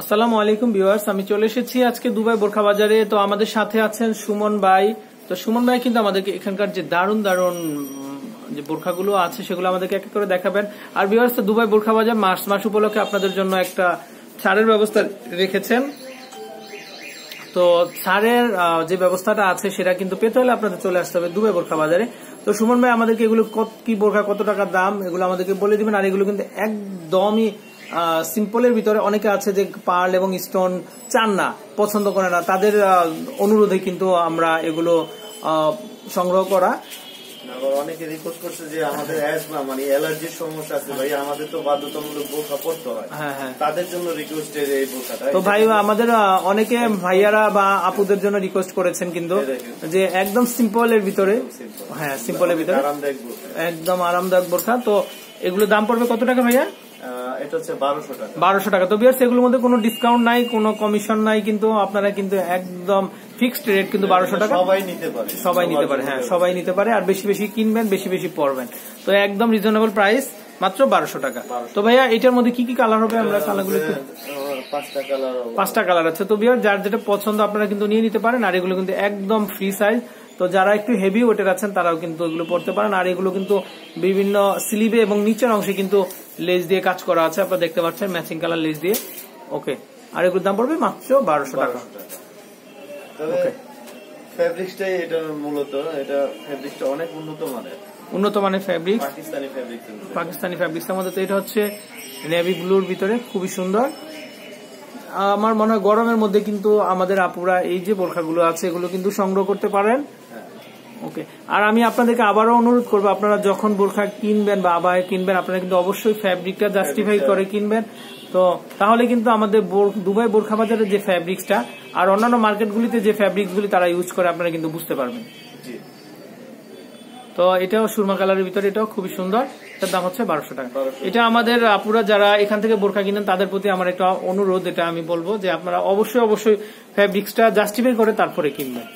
আসসালামু আলাইকুম, ভিউয়ার্স। আমি চলে এসেছি আজকে দুবাই বোরখা বাজারে। তো আমাদের সাথে আছেন সুমন ভাই। তো সুমন ভাই কিন্তু আমাদেরকে এখানকার যে দারুণ দারুণ যে বোরখাগুলো আছে, সেগুলো আমাদেরকে এক এক করে দেখাবেন। আর ভিউয়ার্স, তো দুবাই বোরখা বাজার মাস মাস উপলক্ষে আপনাদের জন্য একটা ছাড়ের ব্যবস্থা রেখেছেন। তো ছাড়ের যে ব্যবস্থাটা আছে, সেটা কিন্তু পেতে হলে আপনাদের চলে আসতে হবে দুবাই বোরখা বাজারে। তো সুমন ভাই, আমাদেরকে এগুলো কত, কি বোরখা, কত টাকা দাম, এগুলো আমাদেরকে বলে দিবেন। আর এগুলো কিন্তু একদমই সিম্পলের ভিতরে অনেকে আছে যে পার্ল এবং স্টোন চান না পছন্দ করে না। তাদের অনুরোধে কিন্তু আমরা এগুলো সংগ্রহ করা। আবার অনেকে রিকোয়েস্ট করছে যে আমাদের অ্যাজমা মানে অ্যালার্জির সমস্যা আছে ভাই আমাদের তো বাধ্যতামূলক বোরখা পড়তে হয়। হ্যাঁ তাদের জন্য রিকোয়েস্টের এই বোরখাটা তো ভাই আমাদের অনেকে ভাইয়ারা বা আপুদের জন্য রিকোয়েস্ট করেছেন কিন্তু যে একদম সিম্পলের ভিতরে হ্যাঁ সিম্পলের ভিতরে। আরামদায়ক বোরখা। একদম আরামদায়ক বোরখা। তো এগুলো দাম পড়বে কত টাকা ভাইয়া? এটা হচ্ছে বারোশো টাকা। তো বিয়ার্স এগুলোর মধ্যে কোনো ডিসকাউন্ট নাই কোনো কমিশন নাই কিন্তু আপনারা কিন্তু একদম ফিক্সড রেট কিন্তু বারোশো টাকা সবাই নিতে পারে। সবাই নিতে পারে হ্যাঁ সবাই নিতে পারে আর বেশি বেশি কিনবেন বেশি বেশি পড়বেন তো একদম রিজনেবল প্রাইস মাত্র বারোশো টাকা। তো ভাইয়া এটার মধ্যে কি কি কালার হবে আমরা কালারগুলো পাঁচটা কালার পাঁচটা কালার আছে। তো বিয়ার যার যেটা পছন্দ আপনারা কিন্তু নিয়ে নিতে পারেন আর এগুলো কিন্তু একদম ফ্রি সাইজ তো যারা একটু হেভি ওয়েটের আছেন তারাও কিন্তু এগুলো পড়তে পারেন। আর এগুলো কিন্তু বিভিন্ন স্লিভে এবং নিচের অংশে কিন্তু লেস দিয়ে কাজ করা আছে আপনারা দেখতে পাচ্ছেন ম্যাচিং কালার লেস দিয়ে। ওকে আর এগুলোর দাম পড়বে মাত্র বারোশো টাকা। তবে ফেব্রিক্সটাই এটা মূলত এটা ফেব্রিক্সটা অনেক উন্নত মানের। উন্নত মানের ফ্যাব্রিক পাকিস্তানি ফেব্রিক্স পাকিস্তানি ফ্যাব্রিক্সের মধ্যে তো এটা হচ্ছে নেভি ব্লুর ভিতরে খুবই সুন্দর। আমার মনে হয় গরমের মধ্যে কিন্তু আমাদের আপুরা এই যে বোরখাগুলো আছে এগুলো কিন্তু সংগ্রহ করতে পারেন। ওকে আর আমি আপনাদেরকে আবারও অনুরোধ করব আপনারা যখন বোরখা কিনবেন বা আবায় কিনবেন আপনারা কিন্তু অবশ্যই ফ্যাব্রিকটা জাস্টিফাই করে কিনবেন। তো তাহলে কিন্তু আমাদের দুবাই বোরখা বাজারের যে ফ্যাব্রিক্সটা আর অন্যান্য মার্কেটগুলিতে যে ফ্যাব্রিক্সগুলি তারা ইউজ করে আপনারা কিন্তু বুঝতে পারবেন। তো এটাও সুরমা কালারের ভিতরে এটাও খুবই সুন্দর। এটার দাম হচ্ছে বারোশো টাকা। এটা আমাদের আপুরা যারা এখান থেকে বোরখা কিনেন তাদের প্রতি আমার একটা অনুরোধ এটা আমি বলব যে আপনারা অবশ্যই অবশ্যই ফ্যাব্রিক্সটা জাস্টিফাই করে তারপরে কিনবেন।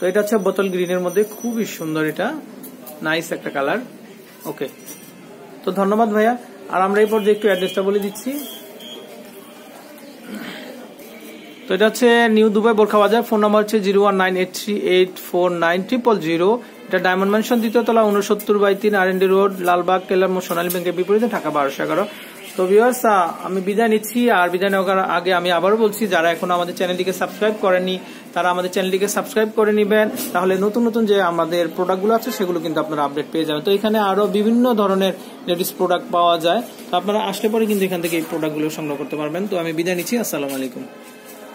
তো এটা হচ্ছে বোতল গ্রিনের মধ্যে, খুবই সুন্দর এটা। নাইস একটা কালার ওকে তো ধন্যবাদ ভাইয়া। আর আমরা এই পর্যায়ে একটু অ্যাড্রেসটা বলে দিচ্ছি। তো এটা হচ্ছে নিউ দুবাই বোরখা বাজার। ফোন নাম্বার হচ্ছে zero one nine eight three eight four nine triple zero. এটা ডায়মন্ড ম্যানশন দ্বিতীয় তলা, উনসত্তর বাই তিন R N D road, Lalbagh, teller Sonali ব্যাংকের বিপরীতে, ঢাকা বারোশো এগারো। তো ভিউয়ার্স আমি বিদায় নিচ্ছি, আর বিদায় নেওয়ার আগে আমি আবারও বলছি, যারা এখন আমাদের চ্যানেলটিকে সাবস্ক্রাইব করেনি তারা আমাদের চ্যানেলটিকে সাবস্ক্রাইব করে নেবেন। তাহলে নতুন নতুন যে আমাদের প্রোডাক্টগুলো আছে, সেগুলো কিন্তু আপনারা আপডেট পেয়ে যাবেন। তো এখানে আরও বিভিন্ন ধরনের লেডিস প্রোডাক্ট পাওয়া যায়। তো আপনারা আসলে পরে কিন্তু এখান থেকে এই প্রোডাক্টগুলো সংগ্রহ করতে পারবেন। তো আমি বিদায় নিচ্ছি, আসসালামু আলাইকুম।